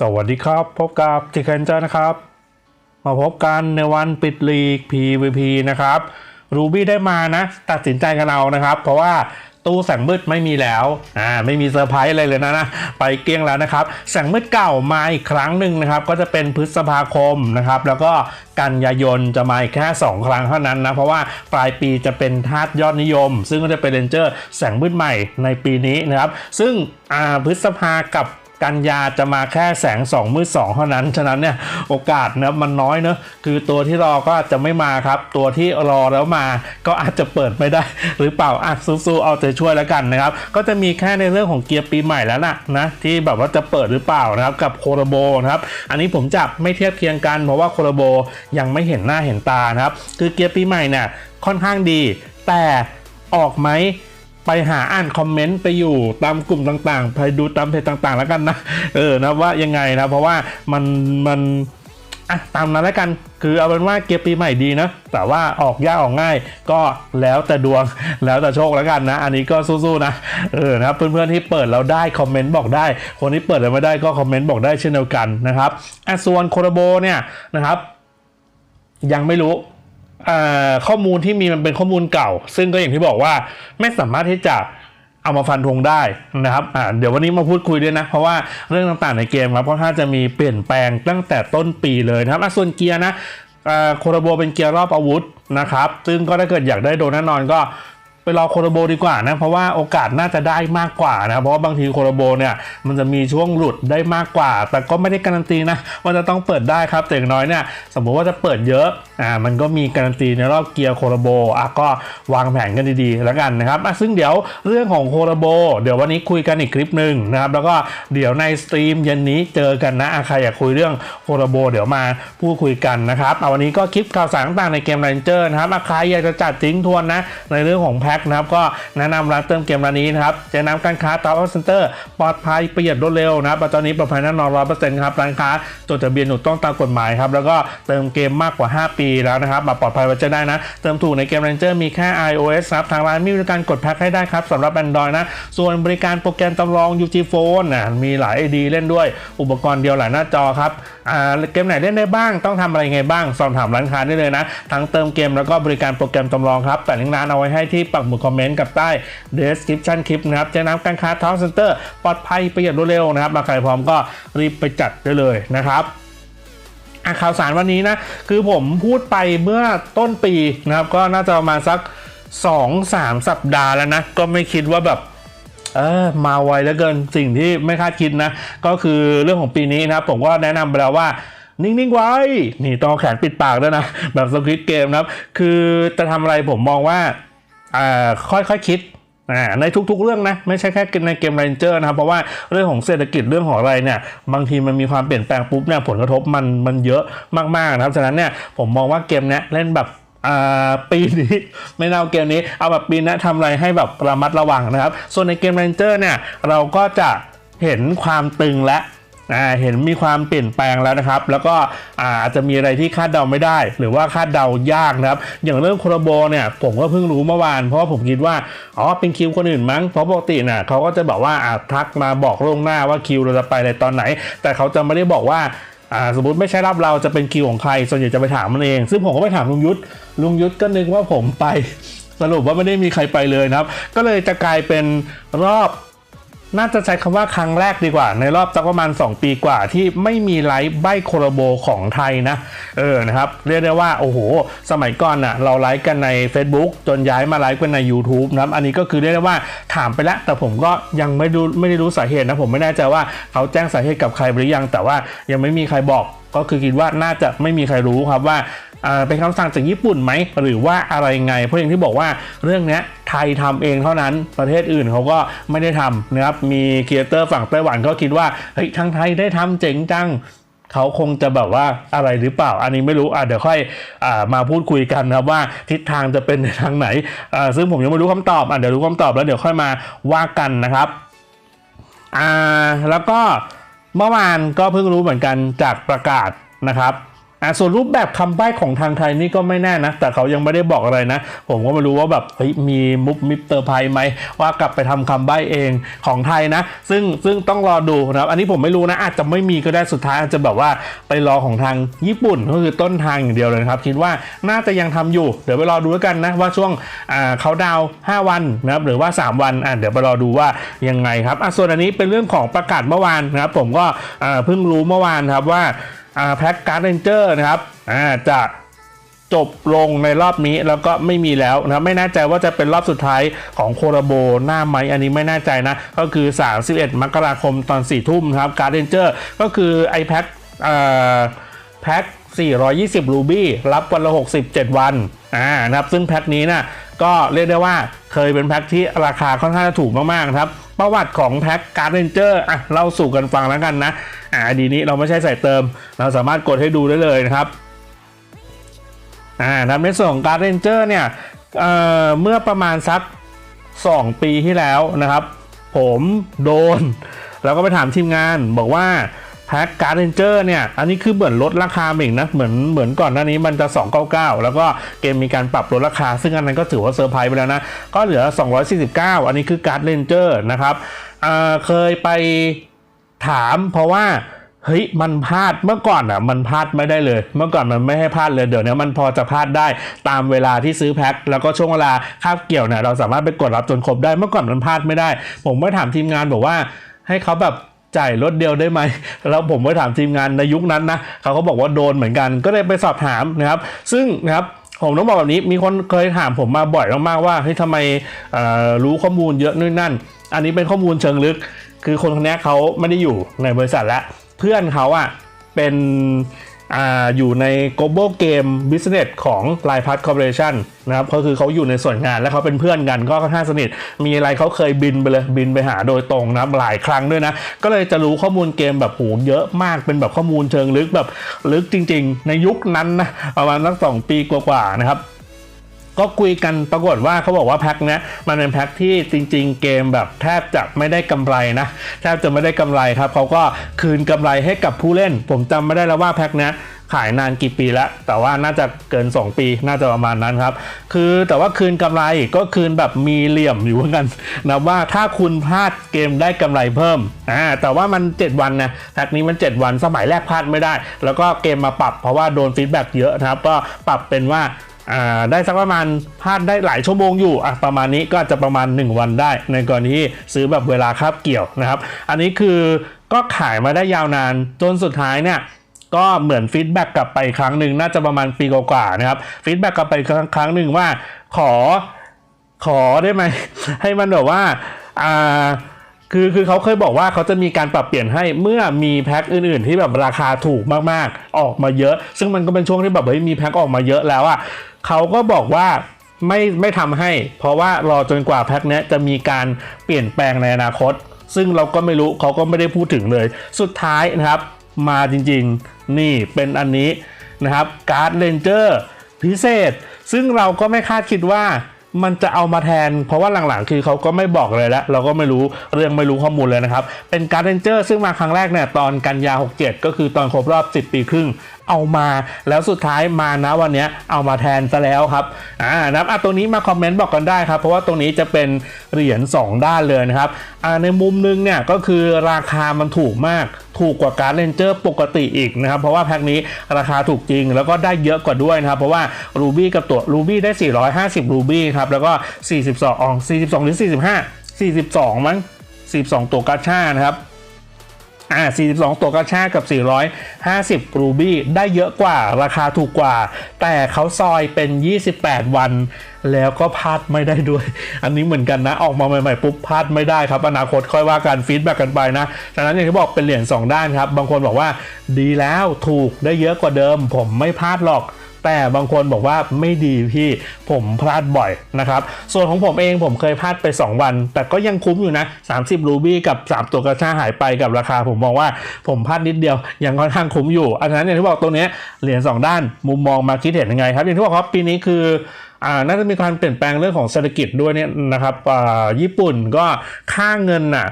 สวัสดีครับ พบกับจิกันจ้านะครับ มาพบกันในวันปิดลีก PVP นะครับรูบี้ได้มานะ ตัดสินใจกันเอานะครับ เพราะว่าตู้แสงมืดไม่มีแล้วอ่าไม่มีเซอร์ไพรส์อะไรเลยนะนะไปเกลี้ยงแล้วนะครับแสงมืดเก่ามาอีกครั้งหนึ่งนะครับ ก็จะเป็นพฤษภาคมนะครับ แล้วก็กันยายนจะมาอีกแค่ 2 ครั้งเท่านั้นนะ เพราะว่าปลายปีจะเป็นธาตุยอดนิยม ซึ่งก็จะเป็นเรนเจอร์แสงมืดใหม่ในปีนี้นะครับ ซึ่งอ่าพฤษภากับ กันยาจะมาแค่แสงสองมืดสองเท่านั้น ฉะนั้นเนี่ยโอกาสนะมันน้อยเนอะคือตัวที่รอก็อาจจะไม่มาครับ ตัวที่รอแล้วมาก็อาจจะเปิดไม่ได้ หรือเปล่าอะสู้ๆเอาใจช่วยแล้วกันนะครับ ก็จะมีแค่ในเรื่องของเกียร์ปีใหม่แล้วนะนะที่แบบว่าจะเปิดหรือเปล่านะครับกับโคโรโบนะครับอันนี้ผมจับไม่เทียบเคียงกันเพราะว่าโคโรโบยังไม่เห็นหน้าเห็นตานะครับคือเกียร์ปีใหม่เนี่ยค่อนข้างดี แต่ออกไหม ไปหาอ่านคอมเมนต์ไปอยู่ตามกลุ่มต่างๆ ไปดูตามเพจต่างๆ แล้วกันนะ เออนะว่ายังไงนะเพราะว่ามันมันอะตามนั้นแล้วกันคือเอาเป็นว่าเกียร์ปีใหม่ดีนะ แต่ว่าออกยากออกง่ายก็แล้วแต่ดวงแล้วแต่โชคแล้วกันนะ อันนี้ก็สู้ๆนะเออนะครับเพื่อนๆที่เปิดเราได้คอมเมนต์บอกได้ คนที่เปิดเราไม่ได้ก็คอมเมนต์บอกได้เช่นเดียวกันนะครับอะส่วนโคโรโบเนี่ยนะครับ ยังไม่รู้ ข้อมูลที่มีมันเป็นข้อมูลเก่า ซึ่งก็อย่างที่บอกว่าไม่สามารถที่จะเอามาฟันธงได้นะครับอ่าเดี๋ยววันนี้มาพูดคุยด้วยนะ เพราะว่าเรื่องต่างๆในเกมครับเพราะถ้าจะมีเปลี่ยนแปลงตั้งแต่ต้นปีเลยนะครับส่วนเกียร์นะโคโรโบเป็นเกียร์รอบอาวุธนะครับ ซึ่งก็ถ้าเกิดอยากได้โดนแน่นอนก็ ไปรอโคโรโบดีกว่านะเพราะว่าโอกาสน่าจะได้มากกว่านะเพราะว่าบางทีโคโรโบเนี่ยมันจะมีช่วงหลุดได้มากกว่า แต่ก็ไม่ได้การันตีนะว่าจะต้องเปิดได้ครับแต่อย่างน้อยเนี่ยสมมุติว่าจะเปิดเยอะอ่ามันก็มีการันตีในรอบเกียร์โคโรโบอะก็วางแผนกันดีๆแล้วกันนะครับอะซึ่งเดี๋ยวเรื่องของโคโรโบเดี๋ยววันนี้คุยกันอีกคลิปหนึ่งนะครับแล้วก็เดี๋ยวในสตรีมเย็นนี้เจอกันนะใครอยากคุยเรื่องโคโรโบเดี๋ยวมาพูดคุยกันนะครับเอาวันนี้ก็คลิปข่าวสารต่างๆในเกม Ranger นะครับใครอยากจะจัดทิ้งทวนนะในเรื่องของแพคนะครับก็แนะนำร้านเติมเกมร้านนี้นะครับเจะนำการค้าตามเซ็นเตอร์ปลอดภัยประหยัดรวดเร็วนะครับตอนนี้ปลอดภัยแน่นอนร้อยเปอร์เซ็นต์ครับร้านค้าจดทะเบียนถูกต้องตามกฎหมายครับแล้วก็เติมเกมมากกว่า 5 ปีแล้วนะครับมาปลอดภัยไว้ใจได้นะ เติมถูกในเกม Ranger มีแค่ iOS ครับทางร้านมีบริการกดแพ็คให้ได้ครับสำหรับ Android นะ ส่วนบริการโปรแกรมจำลอง UG Phone นะมีหลาย ID เล่นด้วย อุปกรณ์เดียวหลายหน้าจอครับอ่าเกมไหนเล่นได้บ้างต้องทำอะไรไงบ้าง สอบถามร้านค้าได้เลยนะ ทั้งเติมเกมแล้วก็บริการโปรแกรมจำลองครับแปะลิงก์ร้านเอาไว้ให้ที่ปักหมุดคอมเมนต์กับใต้ description คลิปนะครับเจะนำการค้าท้องเซ็นเตอร์ปลอดภัยประหยัดรวดเร็วนะครับมาใครพร้อมก็รีบไปจัดได้เลยนะครับข่าวสารวันนี้นะคือผมพูดไปเมื่อต้นปีนะครับ ก็น่าจะประมาณสัก 2-3 สัปดาห์แล้วนะ ก็ไม่คิดว่าแบบเออมาไวเหลือเกินสิ่งที่ไม่คาดคิดนะ ก็คือเรื่องของปีนี้นะครับ ผมก็แนะนำไปแล้วว่านิ่ง ๆ ไว้ นี่ต้องแขนปิดปากด้วยนะ แบบสควิตเกมนะครับ คือจะทำอะไรผมมองว่า ค่อยๆคคิดในทุกๆเรื่องนะไม่ใช่แค่ในเกม Ranger นะครับเพราะว่าเรื่องของเศรษฐกิจเรื่องของอะไรเนี่ยบางทีมันมีความเปลี่ยนแปลงปุ๊บเนี่ยผลกระทบมันมันเยอะมากๆนะครับฉะนั้นเนี่ยผมมองว่าเกมเนี้ยเล่นแบบปีนี้ไม่เอาเกมนี้เอาแบบปีนี้ทำอะไรให้แบบระมัดระวังนะครับ ส่วนในเกม Ranger เนี่ยเราก็จะเห็นความตึงและ อ่าเห็นมีความเปลี่ยนแปลงแล้วนะครับ แล้วก็อาจจะมีอะไรที่คาดเดาไม่ได้ หรือว่าคาดเดายากนะครับ อย่างเรื่องโครโบเนี่ยผมก็เพิ่งรู้เมื่อวาน เพราะผมคิดว่าอ๋อเป็นคิวคนอื่นมั้งเพราะปกติน่ะเขาก็จะแบบว่าอาทักมาบอกล่วงหน้าว่าคิวเราจะไปในตอนไหน แต่เขาจะไม่ได้บอกว่าอ่าสมมติไม่ใช่รับเราจะเป็นคิวของใคร ส่วนใหญ่จะไปถามมันเอง ซึ่งผมก็ไปถามลุงยุทธลุงยุทธก็นึกว่าผมไปสรุปว่าไม่ได้มีใครไปเลยนะครับ ก็เลยจะกลายเป็นรอบ น่าจะใช้คำว่าครั้งแรกดีกว่า ในรอบสักประมาณ 2 ปีกว่าที่ไม่มีไลฟ์ใบโคโรโบของไทยนะ เออนะครับ เรียกได้ว่า โอ้โห สมัยก่อนน่ะเราไลฟ์กันใน Facebook จนย้ายมาไลฟ์กันใน YouTube นะครับ อันนี้ก็คือเรียกได้ว่าถามไปแล้ว แต่ผมก็ยังไม่ดูไม่ได้รู้สาเหตุนะ ผมไม่แน่ใจว่าเขาแจ้งสาเหตุกับใครหรือยัง แต่ว่ายังไม่มีใครบอกก็คือคิดว่าน่าจะไม่มีใครรู้ครับว่า เป็นคำสั่งจากญี่ปุ่นไหม หรือว่าอะไรไง เพราะอย่างที่บอกว่าเรื่องนี้ไทยทำเองเท่านั้นประเทศอื่นเขาก็ไม่ได้ทำนะครับมีครีเอเตอร์ฝั่งไต้หวันก็คิดว่าเฮ้ยทางไทยได้ทำเจ๋งจังเขาคงจะแบบว่าอะไรหรือเปล่า อันนี้ไม่รู้อะเดี๋ยวค่อยอมาพูดคุยกันนะครับว่าทิศทางจะเป็นทางไหนซึ่งผมยังไม่รู้คำตอบอะเดี๋ยวรู้คำตอบแล้วเดี๋ยวค่อยมาว่ากันนะครับอ่าแล้วก็เมื่อวานก็เพิ่งรู้เหมือนกันจากประกาศนะครับ อ่าส่วนรูปแบบคำใบ้ของทางไทยนี่ก็ไม่แน่นะ แต่เขายังไม่ได้บอกอะไรนะ ผมก็ไม่รู้ว่าแบบมีมุกมิสเตอร์ไพรส์ไหมว่ากลับไปทำคำใบ้เองของไทยนะ ซึ่งซึ่งต้องรอดูนะครับ อันนี้ผมไม่รู้นะอาจจะไม่มีก็ได้สุดท้ายอาจจะแบบว่าไปรอของทางญี่ปุ่นก็คือต้นทางอย่างเดียวเลยนะครับ คิดว่าน่าจะยังทำอยู่ เดี๋ยวไปรอดูแล้วกันนะว่าช่วงอ่าเขาดาว 5 วันนะครับหรือว่า 3 วันอะเดี๋ยวไปรอดูว่ายังไงครับอะส่วนอันนี้เป็นเรื่องของประกาศเมื่อวานนะครับ ผมก็อ่าเพิ่งรู้เมื่อวานครับว่า แพ็กการ์ดเรนเจอร์นะครับจะจบลงในรอบนี้แล้วก็ไม่มีแล้วนะไม่แน่ใจว่าจะเป็นรอบสุดท้ายของโคราโบหน้าไหมอันนี้ไม่แน่ใจนะ ก็คือ 31 มกราคมตอน 4 ทุ่มครับการ์ดเรนเจอร์ก็คือไอแพ็คอ่าแพ็ค420 รูบี้รับวันละ 67 วันอ่านะครับซึ่งแพ็คนี้นะก็เรียกได้ว่าเคยเป็นแพ็คที่ราคาค่อนข้างถูกมากๆครับประวัติของแพ็คการ์ดเรนเจอร์อะเล่าสู่กันฟังแล้วกันนะ อ่าดีนี้เราไม่ใช่ใส่เติม เราสามารถกดให้ดูได้เลยนะครับอ่ารับในส่วนของการเรนเจอร์เนี่ยเอ่อเมื่อประมาณสัก 2 ปีที่แล้วนะครับ ผมโดน แล้วก็ไปถามทีมงานบอกว่าแพ็คการ์ดเรนเจอร์เนี่ย อันนี้คือเหมือนลดราคาอีกนะ เหมือนเหมือนก่อนหน้านี้มันจะ 299 แล้วก็เกมมีการปรับลดราคา ซึ่งอันนั้นก็ถือว่าเซอร์ไพรส์ไปแล้วนะ ก็เหลือ 249 อันนี้คือการ์ดเรนเจอร์นะครับเเคยไป ถามเพราะว่าเฮ้ยมันพลาดเมื่อก่อนอะมันพลาดไม่ได้เลย เมื่อก่อนมันไม่ให้พลาดเลยเดี๋ยวนี้มันพอจะพลาดได้ตามเวลาที่ซื้อแพ็คแล้วก็ช่วงเวลาคาบเกี่ยวเนี่ยเราสามารถไปกดรับจนครบได้เมื่อก่อนมันพลาดไม่ได้ ผมไปถามทีมงานบอกว่า ให้เขาแบบจ่ายรถเดียวได้ไหมแล้วผมไปถามทีมงานในยุคนั้นนะเขาก็บอกว่าโดนเหมือนกันก็เลยไปสอบถามนะครับ ซึ่งนะครับผมต้องบอกแบบนี้มีคนเคยถามผมมาบ่อยมากๆว่าเฮ้ยทำไมรู้ข้อมูลเยอะนู่นนั่น อันนี้เป็นข้อมูลเชิงลึก คือคนคนนี้เขาไม่ได้อยู่ในบริษัทแล้วเพื่อนเขาอะเป็นอ่าอยู่ใน global game business ของ l i p a t corporation นะครับก็คือเขาอยู่ในส่วนงานและเขาเป็นเพื่อนกันก็ค่อนข้างสนิท มีอะไรเขาเคยบินไปเลยบินไปหาโดยตรงนะหลายครั้งด้วยนะ ก็เลยจะรู้ข้อมูลเกมแบบโหเยอะมากเป็นแบบข้อมูลเชิงลึกแบบลึกจริง ๆ ในยุคนั้นนะประมาณสักสองปีกว่าๆนะครับ ก็คุยกันปรากฏว่าเขาบอกว่าแพ็คเนี้ยมันเป็นแพ็คที่จริง ๆ เกมแบบแทบจะไม่ได้กำไรนะแทบจะไม่ได้กำไรครับเขาก็คืนกำไรให้กับผู้เล่น ผมจำไม่ได้แล้วว่าแพ็คเนี้ยขายนานกี่ปีแล้ว แต่ว่าน่าจะเกิน 2 ปีน่าจะประมาณนั้นครับ คือแต่ว่าคืนกำไรก็คืนแบบมีเหลี่ยมอยู่เหมือนกันนะว่าถ้าคุณพลาดเกมได้กำไรเพิ่มอ่าแต่ว่ามัน 7 วันนะแพ็คนี้มัน 7 วันสมัยแรกพลาดไม่ได้ แล้วก็เกมมาปรับเพราะว่าโดนฟีดแบ็กเยอะนะครับ ก็ปรับเป็นว่า ได้สักประมาณพลาดได้หลายชั่วโมงอยู่อะประมาณนี้ก็จะประมาณ 1 วันได้ ในกรณีที่ซื้อแบบเวลาคาบเกี่ยวนะครับ อันนี้คือก็ขายมาได้ยาวนานจนสุดท้ายเนี่ยก็เหมือนฟีดแบ็กกลับไปครั้งหนึ่งน่าจะประมาณปีกว่าๆนะครับฟีดแบ็กกลับไปครั้งครั้งหนึ่งว่าขอขอได้ไหมให้มันแบบว่าอ่า คือคือเขาเคยบอกว่าเขาจะมีการปรับเปลี่ยนให้เมื่อมีแพ็คอื่นๆ ที่แบบราคาถูกมากๆ ออกมาเยอะ ซึ่งมันก็เป็นช่วงที่แบบเฮ้ยมีแพ็คออกมาเยอะแล้วอะเขาก็บอกว่าไม่ไม่ทำให้ เพราะว่ารอจนกว่าแพ็คเนี้ยจะมีการเปลี่ยนแปลงในอนาคต ซึ่งเราก็ไม่รู้เขาก็ไม่ได้พูดถึงเลย สุดท้ายนะครับ มาจริงๆ นี่เป็นอันนี้นะครับการ์ดเลนเจอร์พิเศษ ซึ่งเราก็ไม่คาดคิดว่า มันจะเอามาแทน เพราะว่าหลังๆ คือเขาก็ไม่บอกเลยแล้ว เราก็ไม่รู้เรื่องไม่รู้ข้อมูลเลยนะครับ เป็นการ์ดเดนเจอร์ซึ่งมาครั้งแรกเนี่ยตอนกันยา 67 ก็คือตอนครบรอบ 10 ปีครึ่ง เอามาแล้วสุดท้ายมานะวันนี้เอามาแทนซะแล้วครับอ่านะครับอะตรงนี้มาคอมเมนต์บอกกันได้ครับ เพราะว่าตรงนี้จะเป็นเหรียญ2 ด้านเลยนะครับอ่าในมุมนึงเนี่ยก็คือราคามันถูกมากถูกกว่าการเลนเจอร์ปกติอีกนะครับ เพราะว่าแพ็คนี้ราคาถูกจริงแล้วก็ได้เยอะกว่าด้วยนะครับ เพราะว่ารูบี้กับตัวรูบี้ได้ 450รูบี้ครับ แล้วก็ 42อ๋อ42 หรือ 45 42 มั้ง 42 ตัวกาชานะครับ อ่า42 ตัวกระชากกับ 450 รูบี้ได้เยอะกว่าราคาถูกกว่า แต่เขาซอยเป็น 28 วัน แล้วก็พลาดไม่ได้ด้วย อันนี้เหมือนกันนะ ออกมาใหม่ๆปุ๊บพลาดไม่ได้ครับ อนาคตค่อยว่ากันฟีดแบ็กกันไปนะฉะนั้นอย่างที่บอกเป็นเหรียญ2ด้านครับ บางคนบอกว่าดีแล้วถูกได้เยอะกว่าเดิม ผมไม่พลาดหรอก แต่บางคนบอกว่าไม่ดีพี่ผมพลาดบ่อยนะครับ ส่วนของผมเองผมเคยพลาดไป 2 วัน แต่ก็ยังคุ้มอยู่นะ 30 รูบี้กับ 3 ตัวกระชาหายไปกับราคา ผมมองว่าผมพลาดนิดเดียว ยังค่อนข้างคุ้มอยู่อันนั้นอย่างที่บอกตรงนี้เหรียญ2ด้านมุมมองมาคิดเห็นยังไงครับอย่างที่บอกครับปีนี้คือ่าน่าจะมีการเปลี่ยนแปลงเรื่องของเศรษฐกิจด้วยเนี่ยนะครับอ่าญี่ปุ่นก็ค่าเงินน่ะ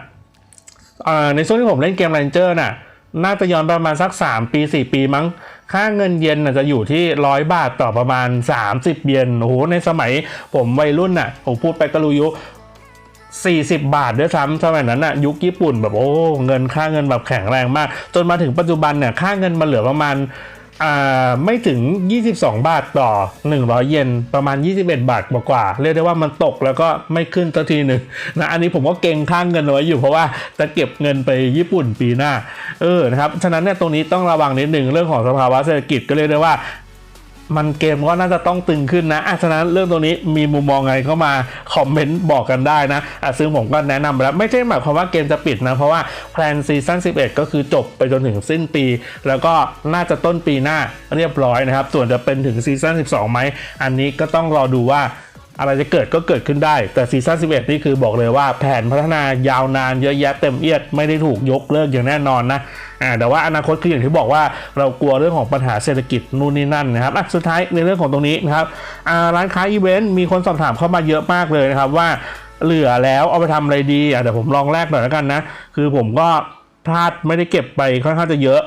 อ่าในช่วงที่ผมเล่นเกม Ranger น่ะน่าจะย้อนประมาณสัก 3 ปี 4 ปีมั้ง ค่าเงินเยนน่ะจะอยู่ที่ร้อยบาทต่อประมาณ 30 เยนโอ้โหในสมัยผมวัยรุ่นน่ะผมพูดไปก็รู้ยุ40 บาทด้วยซ้ำสมัยนั้นน่ะยุคญี่ปุ่นแบบโอ้เงินค่าเงินแบบแข็งแรงมาก จนมาถึงปัจจุบันเนี่ยค่าเงินมันเหลือประมาณ ไม่ถึง 22 บาทต่อ 100 เยนประมาณ 21 บาทกว่าๆเรียกได้ว่ามันตกแล้วก็ไม่ขึ้นสักทีหนึ่งนะอันนี้ผมก็เก่งข้างเงินไว้อยู่เพราะว่าจะเก็บเงินไปญี่ปุ่นปีหน้าเออนะครับฉะนั้นเนี่ยตรงนี้ต้องระวังนิดหนึ่งเรื่องของสภาวะเศรษฐกิจก็เรียกได้ว่า มันเกมก็น่าจะต้องตึงขึ้นนะอาะฉะนั้นเรื่องตรงนี้มีมุมมองไงก็มาคอมเมนต์บอกกันได้นะอะซึ่งผมก็แนะนำไปแล้วไม่ใช่หมายความว่าเกมจะปิดนะ เพราะว่าแพลนซีซั่น11 ก็คือจบไปจนถึงสิ้นปี แล้วก็น่าจะต้นปีหน้าเรียบร้อยนะครับ ส่วนจะเป็นถึงซีซั่น12ไหมอันนี้ก็ต้องรอดูว่า อะไรจะเกิดก็เกิดขึ้นได้ แต่ซีซั่น11 นี่คือบอกเลยว่าแผนพัฒนายาวนานเยอะแยะเต็มเอียดไม่ได้ถูกยกเลิกอย่างแน่นอนนะอ่าแต่ว่าอนาคตคืออย่างที่บอกว่าเรากลัวเรื่องของปัญหาเศรษฐกิจนู่นนี่นั่นนะครับอะสุดท้ายในเรื่องของตรงนี้นะครับอ่าร้านค้าอีเวนต์มีคนสอบถามเข้ามาเยอะมากเลยนะครับว่าเหลือแล้วเอาไปทำอะไรดีอะเดี๋ยวผมลองแรกหน่อยแล้วกันนะ คือผมก็พลาดไม่ได้เก็บไปค่อนข้างจะเยอะ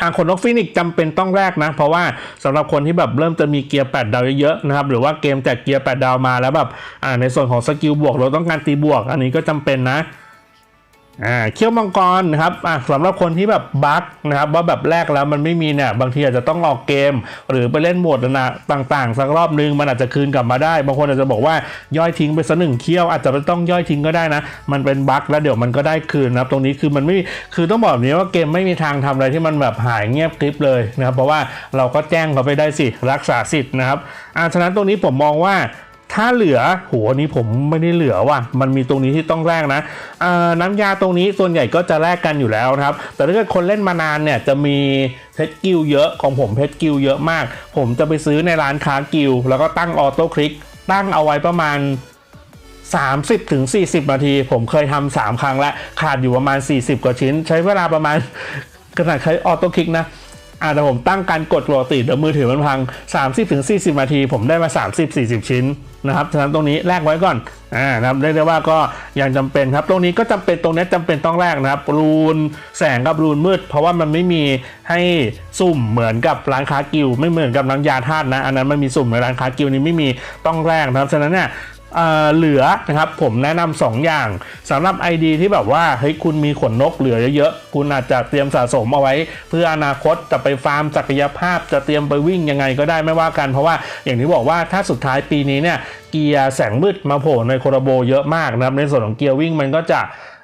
อ่าขนนกฟินิกซ์จำเป็นต้องแรกนะ เพราะว่าสำหรับคนที่แบบเริ่มจะมีเกียร์ 8 ดาวเยอะๆนะครับ หรือว่าเกมแจกเกียร์ 8 ดาวมาแล้วแบบในส่วนของสกิลบวกเราต้องการตีบวก อันนี้ก็จำเป็นนะ อ่าเขี้ยวมังกรนะครับอ่าสำหรับคนที่แบบบั๊กนะครับว่าแบบแรกแล้วมันไม่มีเนี่ยบางทีอาจจะต้องออกเกม หรือไปเล่นโหมดนะต่างๆ สักรอบนึงมันอาจจะคืนกลับมาได้ บางคนอาจจะบอกว่าย่อยทิ้งไปสักหนึ่งเขี้ยวอาจจะไม่ต้องย่อยทิ้งก็ได้นะ มันเป็นบั๊กแล้วเดี๋ยวมันก็ได้คืนนะครับตรงนี้คือมันไม่คือต้องบอกแบบนี้ว่าเกมไม่มีทางทำอะไรที่มันแบบหายเงียบกริบเลยนะครับเพราะว่าเราก็แจ้งเขาไปได้สิรักษาสิทธิ์นะครับอ่าฉะนั้นตรงนี้ผมมองว่า ถ้าเหลือโหอันนี้ผมไม่ได้เหลือว่ะมันมีตรงนี้ที่ต้องแลกนะน้ำยาตรงนี้ส่วนใหญ่ก็จะแลกกันอยู่แล้วครับ แต่ถ้าเกิดคนเล่นมานานเนี่ยจะมีเพชรกิลเยอะของผมเพชรกิลเยอะมาก ผมจะไปซื้อในร้านค้ากิลแล้วก็ตั้งออโต้คลิกตั้งเอาไว้ประมาณ30ถึง40 นาที ผมเคยทำ3ครั้งแล้ว ขาดอยู่ประมาณ 40 กว่าชิ้น ใช้เวลาประมาณขนาดใช้ออโต้คลิกนะ อ่าแต่ผมตั้งการกดปกติเดี๋ยวมือถือมันพัง 30ถึง40นาที ผมได้มา 30-40 ชิ้นนะครับฉะนั้นตรงนี้แลกไว้ก่อนอ่านะครับเรียกได้ว่าก็ยังจำเป็นครับ ตรงนี้ก็จำเป็นตรงนี้จำเป็นต้องแลกนะครับรูนแสงกับรูนมืด เพราะว่ามันไม่มีให้สุ่มเหมือนกับร้านค้ากิลด์ไม่เหมือนกับน้ำยาธาตุนะ อันนั้นมันมีสุ่มในร้านค้ากิลด์นี้ไม่มีต้องแลกนะครับฉะนั้นเนี่ย เหลือนะครับผมแนะนำสองอย่างสำหรับ ID ที่แบบว่าเฮ้ยคุณมีขนนกเหลือเยอะๆ คุณอาจจะเตรียมสะสมเอาไว้ เพื่ออนาคตจะไปฟาร์มศักยภาพจะเตรียมไปวิ่งยังไงก็ได้ไม่ว่ากัน เพราะว่าอย่างที่บอกว่าถ้าสุดท้ายปีนี้เนี่ยเกียร์แสงมืดมาโผล่ในโคโรโบเยอะมากนะครับในส่วนของเกียร์วิ่งมันก็จะ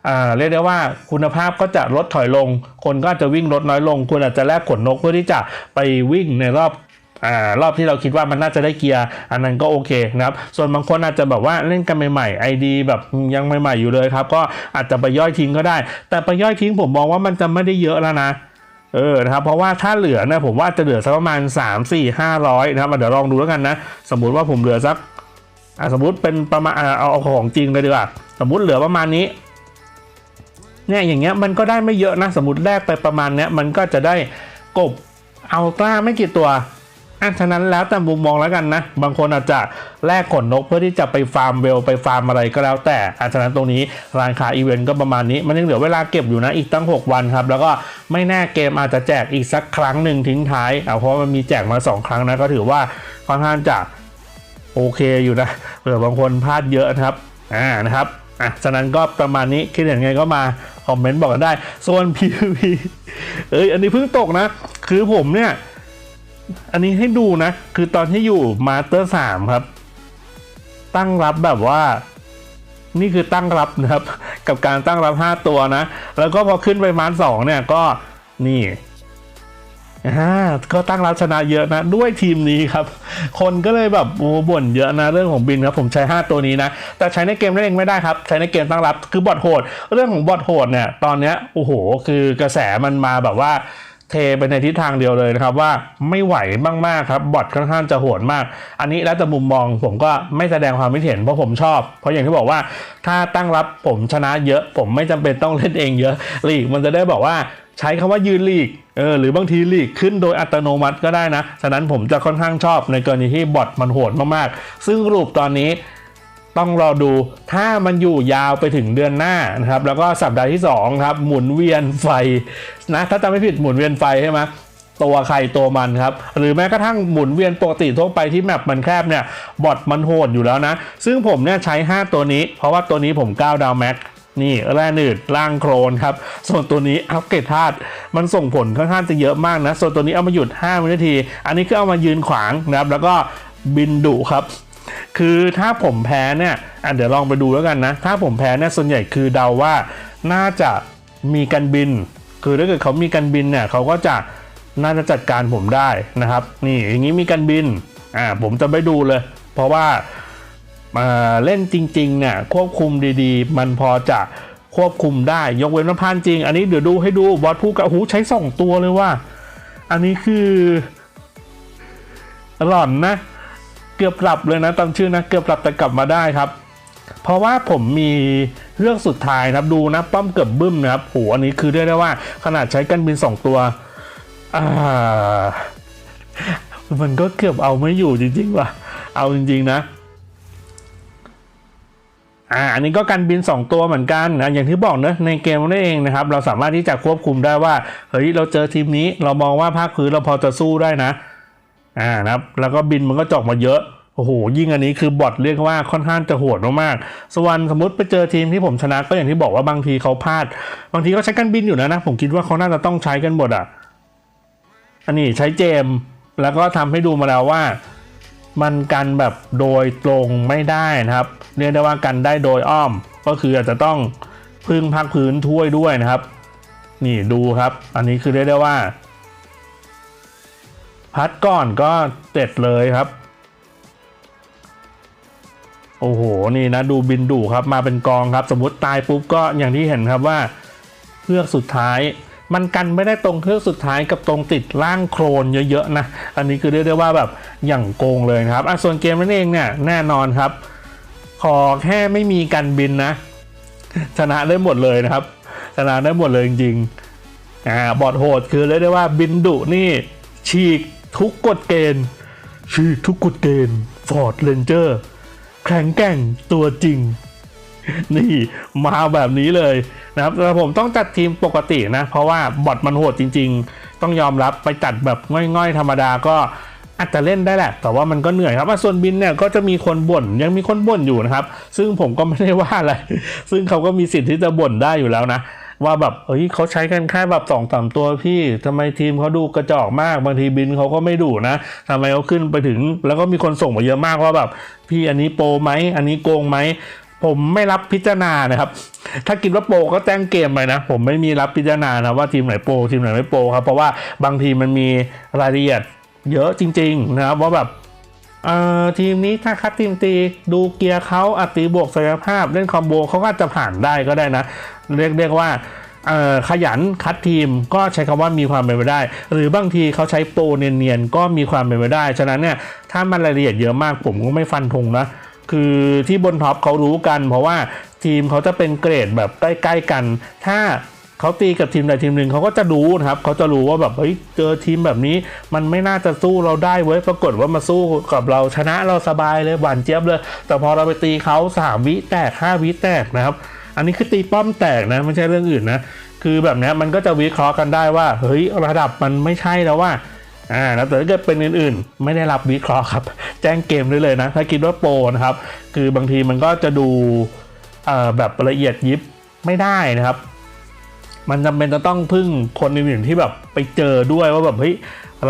อ่าเรียกได้ว่าคุณภาพก็จะลดถอยลง คนก็จะวิ่งลดน้อยลง คุณอาจจะแลกขนนกเพื่อที่จะไปวิ่งในรอบ อ่ารอบที่เราคิดว่ามันน่าจะได้เกียร์ อันนั้นก็โอเคนะครับ ส่วนบางคนอาจจะแบบว่าเล่นกันใหม่ๆ ID แบบยังใหม่ๆอยู่เลยครับ ก็อาจจะไปย่อยทิ้งก็ได้ แต่ไปย่อยทิ้งผมมองว่ามันจะไม่ได้เยอะแล้วนะเออ นะครับ เพราะว่าถ้าเหลือนะผมว่าจะเหลือสักประมาณ 3 4 500 นะครับ เดี๋ยวลองดูแล้วกันนะ สมมุติว่าผมเหลือสักสมมุติเป็นประมาณเอาเอาของจริงเลยดีกว่า สมมุติเหลือประมาณนี้ เนี่ย อย่างเงี้ย มันก็ได้ไม่เยอะนะ สมมติแลกไปประมาณเนี้ย มันก็จะได้กบเอากล้าไม่กี่ตัว อะฉะนั้นแล้วแต่มุมมองแล้วกันนะ บางคนอาจจะแลกขนนกเพื่อที่จะไปฟาร์มเวลไปฟาร์มอะไรก็แล้วแต่อะฉะนั้นตรงนี้ร้านค้าอีเวนต์ก็ประมาณนี้ มันยังเหลือเวลาเก็บอยู่นะอีกตั้ง 6 วันครับ แล้วก็ไม่แน่เกมอาจจะแจกอีกสักครั้งหนึ่งทิ้งท้ายอะเพราะมันมีแจกมาสองครั้งนะก็ถือว่าค่อนข้างจะโอเคอยู่นะเผื่อบางคนพลาดเยอะนะครับอ่านะครับอะฉะนั้นก็ประมาณนี้คิดเห็นไงก็มาคอมเมนต์บอกกันได้ ส่วน PVP เอ้ยอันนี้เพิ่งตกนะ คือผมเนี่ย อันนี้ให้ดูนะ คือตอนที่อยู่มาสเตอร์สามครับ ตั้งรับแบบว่า นี่คือตั้งรับนะครับ กับการตั้งรับ 5 ตัวนะ แล้วก็พอขึ้นไปมาสองเนี่ยก็นี่อ่าก็ตั้งรับชนะเยอะนะ ด้วยทีมนี้ครับ คนก็เลยแบบโอ้บ่นเยอะนะเรื่องของบินครับ ผมใช้ 5 ตัวนี้นะ แต่ใช้ในเกมเล่นเองไม่ได้ครับ ใช้ในเกมตั้งรับคือบอทโหด เรื่องของบอทโหดเนี่ยตอนเนี้ยโอ้โห คือกระแสมันมาแบบว่า เทไปในทิศทางเดียวเลยนะครับว่าไม่ไหวมากๆครับบอทค่อนข้างจะโหดมาก อันนี้แล้วแต่มุมมองผมก็ไม่แสดงความคิดเห็นเพราะผมชอบ เพราะอย่างที่บอกว่าถ้าตั้งรับผมชนะเยอะ ผมไม่จำเป็นต้องเล่นเองเยอะลีกมันจะได้บอกว่าใช้คำว่ายืนลีกเออหรือบางทีลีกขึ้นโดยอัตโนมัติก็ได้นะ ฉะนั้นผมจะค่อนข้างชอบในกรณีที่บอทมันโหดมากๆ ซึ่งรูปตอนนี้ ต้องรอดูถ้ามันอยู่ยาวไปถึงเดือนหน้านะครับ แล้วก็สัปดาห์ที่2ครับหมุนเวียนไฟนะถ้าจำไม่ผิดหมุนเวียนไฟใช่ไหมตัวใครตัวมันครับ หรือแม้กระทั่งหมุนเวียนปกติทั่วไปที่แมปมันแคบเนี่ยบอทมันโหดอยู่แล้วนะ ซึ่งผมเนี่ยใช้ 5 ตัวนี้ เพราะว่าตัวนี้ผม 9 ดาวแม็กนี่แร่หนืดล่างโครนครับ ส่วนตัวนี้อัปเกรดธาตุมันส่งผลค่อนข้างจะเยอะมากนะ ส่วนตัวนี้เอามาหยุด5วินาที อันนี้ก็เอามายืนขวางนะครับแล้วก็บินดุครับ คือถ้าผมแพ้เนี่ยอะเดี๋ยวลองไปดูแล้วกันนะ ถ้าผมแพ้เนี่ยส่วนใหญ่คือเดาว่าน่าจะมีการบิน คือถ้าเกิดเขามีการบินเนี่ยเขาก็จะน่าจะจัดการผมได้นะครับ นี่อย่างนี้มีการบินอ่าผมจะไปดูเลย เพราะว่าาเล่นจริงๆเนี่ยควบคุมดีๆ มันพอจะควบคุมได้ยกเว้นว่าพาดจริง อันนี้เดี๋ยวดูให้ดูบอสพูดกับหูใช้สองตัวเลยว่า อันนี้คือหล่อนนะ เกือบหลับเลยนะตามชื่อนะเกือบหลับแต่กลับมาได้ครับ เพราะว่าผมมีเรื่องสุดท้ายนะครับดูนะป้อมเกือบบึ้มนะครับโหอันนี้คือเรียกได้ว่าขนาดใช้กันบิน 2 ตัวอ่ามันก็เกือบเอาไม่อยู่จริงๆว่ะเอาจริงๆนะอ่าอันนี้ก็การบิน 2 ตัวเหมือนกันนะอย่างที่บอกเนอะในเกมนั่นเองนะครับ เราสามารถที่จะควบคุมได้ว่าเฮ้ยเราเจอทีมนี้ เรามองว่าภาคพื้นเราพอจะสู้ได้นะ อ่านะครับแล้วก็บินมันก็จอกมาเยอะโอ้โหยิ่งอันนี้คือบอทเรียกว่าค่อนข้างจะโหดมากๆส่วนสมมติไปเจอทีมที่ผมชนะก็อย่างที่บอกว่าบางทีเขาพลาด บางทีก็ใช้กันบินอยู่นะนะ ผมคิดว่าเขาน่าจะต้องใช้กันหมดอะ อันนี้ใช้เจม แล้วก็ทำให้ดูมาแล้วว่า มันกันแบบโดยตรงไม่ได้นะครับเรียกได้ว่ากันได้โดยอ้อม ก็คืออาจจะต้องพึ่งพักพื้นถ้วยด้วยนะครับ นี่ดูครับ อันนี้คือเรียกได้ว่า พัดก่อนก็เสร็จเลยครับ โอ้โห นี่นะดูบินดูครับมาเป็นกองครับ สมมติตายปุ๊บก็อย่างที่เห็นครับว่าเพือกสุดท้ายมันกันไม่ได้ตรงเครื่องสุดท้ายกับตรงติดล่างโครนเยอะๆนะ อันนี้คือเรียกได้ว่าแบบอย่างโกงเลยครับอะส่วนเกมนั่นเองเนี่ยแน่นอนครับ ขอแค่ไม่มีการบินนะ ชนะได้หมดเลยนะครับ ชนะได้หมดเลยจริงๆอ่าบอดโหดคือเรียกได้ว่าบินดุนี่ฉีก ทุกกฎเกณฑ์ฉีกทุกกฎเกณฑ์ฟอร์ดเรนเจอร์แข็งแกร่งตัวจริง นี่มาแบบนี้เลยนะครับแต่ผมต้องจัดทีมปกตินะ เพราะว่าบอทมันโหดจริง ๆ ต้องยอมรับไปจัดแบบง่อยๆ ธรรมดาก็อาจจะเล่นได้แหละ แต่ว่ามันก็เหนื่อยครับอะส่วนบินเนี่ยก็จะมีคนบ่น ยังมีคนบ่นอยู่นะครับ ซึ่งผมก็ไม่ได้ว่าอะไร ซึ่งเขาก็มีสิทธิ์ที่จะบ่นได้อยู่แล้วนะ ว่าแบบเฮ้ยเขาใช้กันแค่แบบสองสามตัวพี่ทำไมทีมเขาดูกระจอกมากบางทีบินเขาก็ไม่ดูนะทำไมเขาขึ้นไปถึง แล้วก็มีคนส่งมาเยอะมากว่าแบบพี่อันนี้โปรไหมอันนี้โกงไหมผมไม่รับพิจารณานะครับ ถ้าคิดว่าโปรก็แจ้งเกมไปนะ ผมไม่มีรับพิจารณานะว่าทีมไหนโปรทีมไหนไม่โปรครับ เพราะว่าบางทีมันมีรายละเอียดเยอะจริง ๆ นะครับว่าแบบเออทีมนี้ถ้าคัดทีมตีดูเกียร์เขาอัตีบวกศักยภาพเล่นคอมโบเขาก็อาจจะผ่านได้ก็ได้นะ เรียกเรียกว่าขยันคัดทีมก็ใช้คำว่ามีความเป็นไปได้ หรือบางทีเขาใช้โปรเนียนๆก็มีความเป็นไปได้ ฉะนั้นเนี่ยถ้ามันรายละเอียดเยอะมากผมก็ไม่ฟันธงนะคือที่บนท็อปเขารู้กัน เพราะว่าทีมเขาจะเป็นเกรดแบบใกล้ๆกัน ถ้าเขาตีกับทีมใดทีมหนึ่งเขาก็จะรู้นะครับเขาจะรู้ว่าแบบเฮ้ยเจอทีมแบบนี้ มันไม่น่าจะสู้เราได้เว้ยปรากฏว่ามาสู้กับเราชนะเราสบายเลยหวานเจี๊ยบเลย แต่พอเราไปตีเขาสามวิแตกห้าวิแตกนะครับ อันนี้คือตีป้อมแตกนะไม่ใช่เรื่องอื่นนะคือแบบนี้มันก็จะวิเคราะห์กันได้ว่าเฮ้ยระดับมันไม่ใช่แล้วว่าอ่าแล้วแต่ถ้าเกิดเป็นอื่นๆ ไม่ได้รับวิเคราะห์ครับ แจ้งเกมได้เลยนะ ถ้าคิดว่าโปรนะครับ คือบางทีมันก็จะดูเอ่อแบบละเอียดยิบไม่ได้นะครับ มันจำเป็นจะต้องพึ่งคนอื่นๆที่แบบไปเจอด้วยว่าแบบเฮ้ย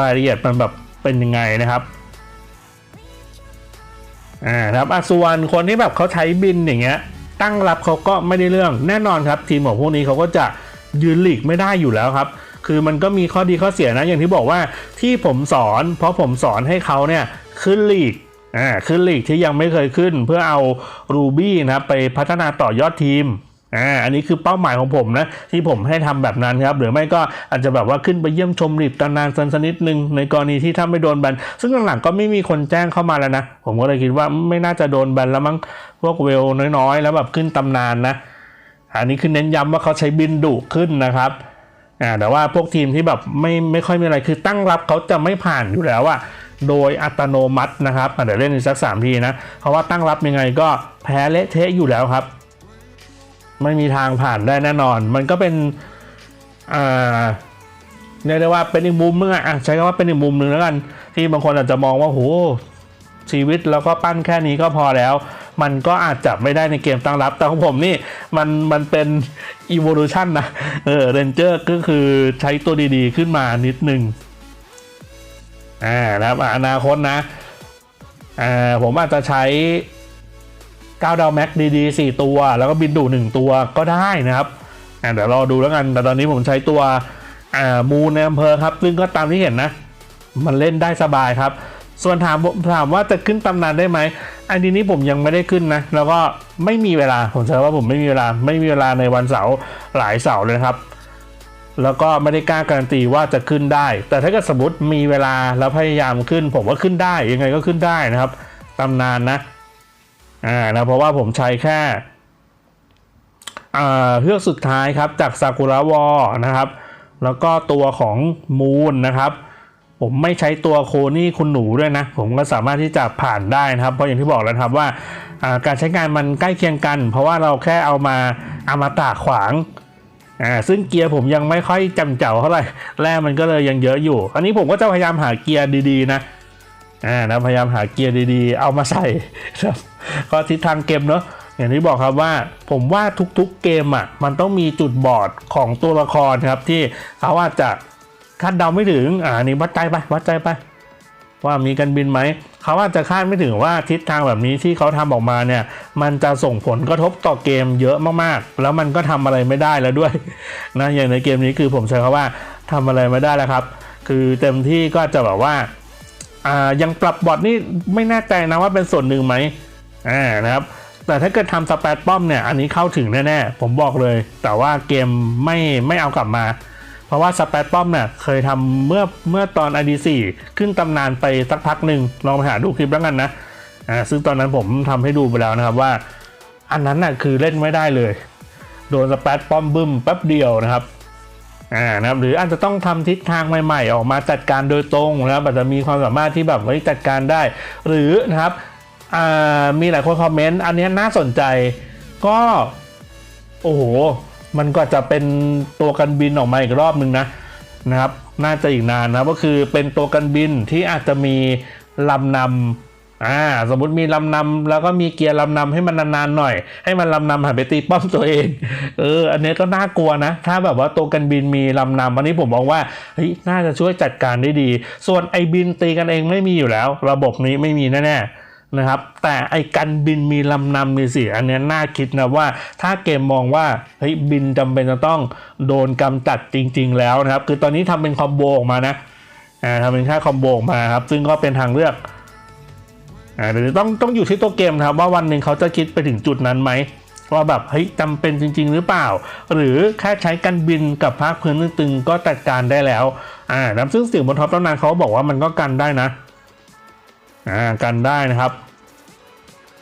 รายละเอียดมันแบบเป็นยังไงนะครับอ่านะครับอะส่วนคนที่แบบเขาใช้บินอย่างเงี้ย ตั้งรับเขาก็ไม่ได้เรื่องแน่นอนครับ ทีมของพวกนี้เขาก็จะยืนหลีกไม่ได้อยู่แล้วครับ คือมันก็มีข้อดีข้อเสียนะอย่างที่บอกว่าที่ผมสอน เพราะผมสอนให้เขาเนี่ยขึ้นหลีกอ่าขึ้นลีกที่ยังไม่เคยขึ้น เพื่อเอารูบี้นะครับไปพัฒนาต่อยอดทีม อ่าอันนี้คือเป้าหมายของผมนะที่ผมให้ทำแบบนั้นครับหรือไม่ก็อาจจะแบบว่าขึ้นไปเยี่ยมชมลีกตำนานสันสนิดนึงในกรณีที่ถ้าไม่โดนแบนซึ่งหลังๆก็ไม่มีคนแจ้งเข้ามาแล้วนะ ผมก็เลยคิดว่าไม่น่าจะโดนแบนแล้วมั้งพวกเวลน้อยๆ แล้วแบบขึ้นตำนานนะ อันนี้คือเน้นย้ำว่าเขาใช้บินดุขึ้นนะครับอ่าแต่ว่าพวกทีมที่แบบไม่ไม่ค่อยมีอะไรคือตั้งรับเขาจะไม่ผ่านอยู่แล้วอะโดยอัตโนมัตินะครับเดี๋ยวเล่นอีกสักสามทีนะเพราะว่าตั้งรับยังไงก็แพ้เละเทะอยู่แล้วครับ ไม่มีทางผ่านได้แน่นอน มันก็เป็นอ่าเรียกได้ว่าเป็นอีกมุมนึงอะอะใช้คำว่าเป็นอีกมุมหนึ่งแล้วกัน ที่บางคนอาจจะมองว่าโหชีวิตแล้วก็ปั้นแค่นี้ก็พอแล้ว มันก็อาจจะไม่ได้ในเกมตั้งรับ แต่ของผมนี่มันมันเป็น evolution นะเออเรนเจอร์ก็คือใช้ตัวดีๆ ขึ้นมานิดนึงอ่านะครับอนาคตนะอ่าผมอาจจะใช้ 9 ดาวแม็กดีๆ4ตัว แล้วก็บินดู 1 ตัวก็ได้นะครับอ่าเดี๋ยวรอดูแล้วกันแต่ตอนนี้ผมใช้ตัวอ่ามูนในอำเภอครับ ซึ่งก็ตามที่เห็นนะ มันเล่นได้สบายครับ ส่วนถามถามว่าจะขึ้นตำนานได้ไหมอันนี้ผมยังไม่ได้ขึ้นนะ แล้วก็ไม่มีเวลาผมเชื่อว่าผมไม่มีเวลาไม่มีเวลาในวันเสาร์หลายเสาร์เลยครับ แล้วก็ไม่ได้กล้าการันตีว่าจะขึ้นได้ แต่ถ้าเกิดสมมติมีเวลาแล้วพยายามขึ้น ผมว่าขึ้นได้ยังไงก็ขึ้นได้นะครับตำนานนะ อ่านะเพราะว่าผมใช้แค่อ่าเฮือกสุดท้ายครับจากซากุระวอนะครับ แล้วก็ตัวของมูนนะครับ ผมไม่ใช้ตัวโคนี่คุณหนูด้วยนะ ผมก็สามารถที่จะผ่านได้นะครับ เพราะอย่างที่บอกแล้วครับว่าการใช้งานมันใกล้เคียงกัน เพราะว่าเราแค่เอามาเอามาตากขวางอ่าซึ่งเกียร์ผมยังไม่ค่อยจำเจ๋าเท่าไหร่แร่มันก็เลยยังเยอะอยู่ อันนี้ผมก็จะพยายามหาเกียร์ดีๆนะ อ่านะพยายามหาเกียร์ดีๆ เอามาใส่ครับก็ทิศทางเกมเนาะอย่างที่บอกครับว่าผมว่าทุกๆเกมอะมันต้องมีจุดบอดของตัวละครครับที่เขาอาจจะคาดเดาไม่ถึงอ่านี่วัดใจไปวัดใจไป ว่ามีการบินไหมเขาอาจจะคาดไม่ถึงว่าทิศทางแบบนี้ที่เขาทำออกมาเนี่ย มันจะส่งผลกระทบต่อเกมเยอะมากๆ แล้วมันก็ทำอะไรไม่ได้แล้วด้วยนะอย่างในเกมนี้คือผมใช้คำว่าทำอะไรไม่ได้แล้วครับ คือเต็มที่ก็จะแบบว่า อ่ายังปรับบอทนี่ไม่แน่ใจนะว่าเป็นส่วนหนึ่งไหมอ่านะครับแต่ถ้าเกิดทำสเปซป้อมเนี่ยอันนี้เข้าถึงแน่ๆผมบอกเลย แต่ว่าเกมไม่ไม่เอากลับมา เพราะว่าสเปซป้อมเนี่ยเคยทำเมื่อเมื่อตอน ID4 ขึ้นตำนานไปสักพักหนึ่งลองไปหาดูคลิปแล้วกันนะอ่าซึ่งตอนนั้นผมทำให้ดูไปแล้วนะครับว่า อันนั้นน่ะคือเล่นไม่ได้เลย โดนสเปซป้อมบึ้มแป๊บเดียวนะครับ อ่านะครับหรืออาจจะต้องทำทิศทางใหม่ ๆ ออกมาจัดการโดยตรงนะครับอาจจะมีความสามารถที่แบบเฮ้จัดการได้ หรือนะครับมีหลายคนคอมเมนต์อันนี้น่าสนใจก็โอ้โหมันก็จะเป็นตัวกันบินออกมาอีกรอบหนึ่งนะนะครับ น่าจะอีกนานนะก็คือเป็นตัวกันบินที่อาจจะมีลำนำ อ่าสมมติมีลำนำแล้วก็มีเกียร์ลำนำให้มันนานๆหน่อย ให้มันลำนำหันไปตีป้อมตัวเองเอออันนี้ก็น่ากลัวนะ ถ้าแบบว่าตัวกันบินมีลำนำอันนี้ผมมองว่าเฮ้ยน่าจะช่วยจัดการได้ดี ส่วนไอ้บินตีกันเองไม่มีอยู่แล้ว ระบบนี้ไม่มีแน่ๆนะครับ แต่ไอ้กันบินมีลำนำมีสิอันนี้น่าคิดนะว่าถ้าเกมมองว่าเฮ้ยบินจำเป็นจะต้องโดนกำจัดจริง ๆ แล้วนะครับคือตอนนี้ทำเป็นคอมโบออกมานะอ่าทำเป็นแค่คอมโบออกมาครับซึ่งก็เป็นทางเลือก อ่าเดี๋ยวต้องต้องอยู่ที่ตัวเกมครับว่าวันหนึ่งเขาจะคิดไปถึงจุดนั้นไหมว่าแบบเฮ้ยจำเป็นจริง ๆ หรือเปล่า หรือแค่ใช้กันบินกับภาคพื้นตึงๆก็จัดการได้แล้วอ่าแล้วซึ่งเสียงบนท็อปตำนานเขาบอกว่ามันก็กันได้นะอ่ากันได้นะครับ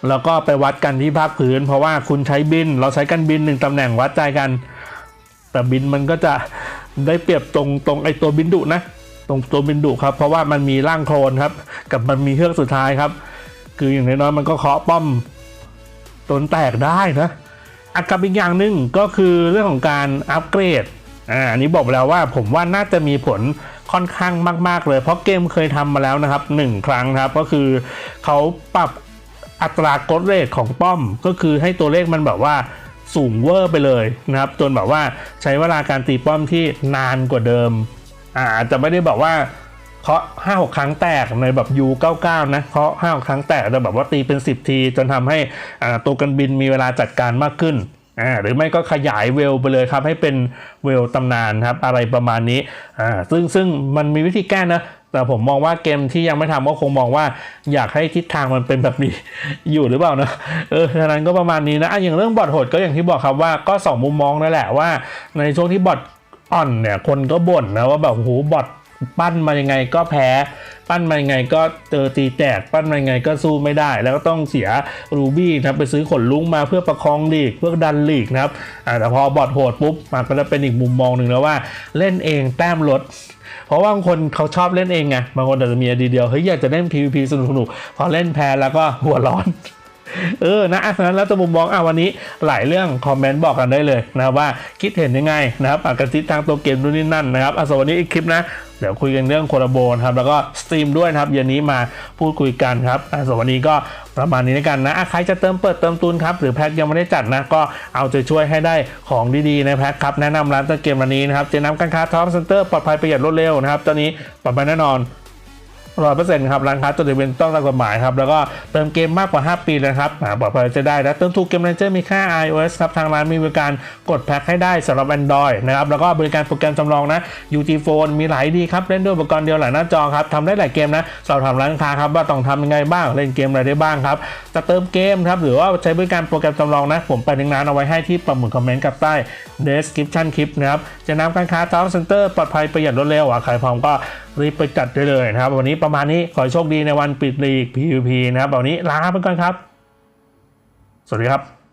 แล้วก็ไปวัดกันที่ภาคพื้น เพราะว่าคุณใช้บิน เราใช้กันบินหนึ่งตำแหน่งวัดใจกัน แต่บินมันก็จะได้เปรียบตรงตรงไอตัวบินดุนะ ตรงตัวบินดุครับ เพราะว่ามันมีร่างโคลนครับ กับมันมีเครื่องสุดท้ายครับ คืออย่างน้อยๆมันก็เคาะป้อมตนแตกได้นะอากับอีกอย่างหนึ่งก็คือเรื่องของการอัปเกรดอ่าอันนี้บอกแล้วว่าผมว่าน่าจะมีผลค่อนข้างมาก ๆ เลย เพราะเกมเคยทำมาแล้วนะครับหนึ่งครั้งครับ ก็คือเขาปรับอัตรากดเรทของป้อม ก็คือให้ตัวเลขมันแบบว่าสูงเวอร์ไปเลยนะครับ จนแบบว่าใช้เวลาการตีป้อมที่นานกว่าเดิมอาอาจจะไม่ได้แบบว่า เคาะห้าหกครั้งแตกในแบบ U99 นะเคาะห้าหกครั้งแตกแต่แบบว่าตีเป็น 10 ที จนทำให้ตัวกันบินมีเวลาจัดการมากขึ้นอ่าหรือไม่ก็ขยายเวลไปเลยครับ ให้เป็นเวลตำนานครับ อะไรประมาณนี้อ่าซึ่งซึ่งมันมีวิธีแก้นะแต่ผมมองว่าเกมที่ยังไม่ทำก็คงมองว่าอยากให้ทิศทางมันเป็นแบบนี้อยู่หรือเปล่านะเออฉะนั้นก็ประมาณนี้นะอะอย่างเรื่องบอทโหดก็อย่างที่บอกครับว่าก็สองมุมมองนั่นแหละว่า ในช่วงที่บอทอ่อนเนี่ยคนก็บ่นนะว่าแบบโหบอท ปั้นมายังไงก็แพ้ ปั้นมายังไงก็เจอตีแตก ปั้นมายังไงก็สู้ไม่ได้ แล้วก็ต้องเสียรูบี้นะครับไปซื้อขนลุงมาเพื่อประคองลีกเพื่อดันลีกนะครับแต่พอบอทโหดปุ๊บมันก็จะเป็นอีกมุมมองหนึ่งแล้วว่าเล่นเองแต้มลดเพราะว่าบางคนเขาชอบเล่นเองไงบางคนอาจจะมีไอเดียเดียวเฮ้ยอยากจะเล่น PVP สนุกๆพอเล่นแพ้แล้วก็หัวร้อน เออนะฉะนั้นแล้วแต่มุมมองอะวันนี้หลายเรื่องคอมเมนต์บอกกันได้เลยนะครับว่าคิดเห็นยังไงนะครับอะกันทิศทางตัวเกมนู่นนี่นั่นนะครับอะสวันนี้อีกคลิปนะเดี๋ยวคุยกันเรื่องโคลาโบนครับแล้วก็สตรีมด้วยนะครับเย็นนี้มาพูดคุยกันครับอะสวันนี้ก็ประมาณนี้แล้วกันนะใครจะเติมเปิดเติมตุนครับหรือแพ็คยังไม่ได้จัดนะก็เอาใจช่วยให้ได้ของดีๆในแพ็คครับแนะนำร้านเติมเกมวันนี้นะครับเจน้ำการค้าท็อปเซ็นเตอร์ปลอดภัยประหยัดรวดเร็วนะครับตอนนี้ปลอดภัยแน่นอน ร้อยเปอร์เซ็นต์ครับร้านค้าจดทะเบียนต้องตามกฎหมายครับแล้วก็เติมเกมมากกว่า 5 ปีนะครับอ่าปลอดภัยจะได้นะเติมถูกเกมเรนเจอร์มีค่า iOS ครับทางร้านมีบริการกดแพ็คให้ได้สำหรับ Android นะครับแล้วก็บริการโปรแกรมจำลองนะ UT Phone มีหลายดีครับเล่นด้วยอุปกรณ์เดียวหลายหน้าจอครับทำได้หลายเกมนะสอบถามร้านค้าครับว่าต้องทำยังไงบ้างเล่นเกมอะไรได้บ้างครับจะเติมเกมครับหรือว่าใช้บริการโปรแกรมจำลองนะ ผมไปลิงก์ร้านเอาไว้ให้ที่ปักหมุดคอมเมนต์กับใต้ description คลิปนะครับจะนำการค้าท็อปเซ็นเตอร์ปลอดภัยประหยัดรวดเร็วอะใครพร้อมก็ รีบไปจัดได้เลยนะครับ วันนี้ประมาณนี้ขอโชคดีในวันปิดลีก PVP นะครับวันนี้ลาไปก่อนครับ สวัสดีครับ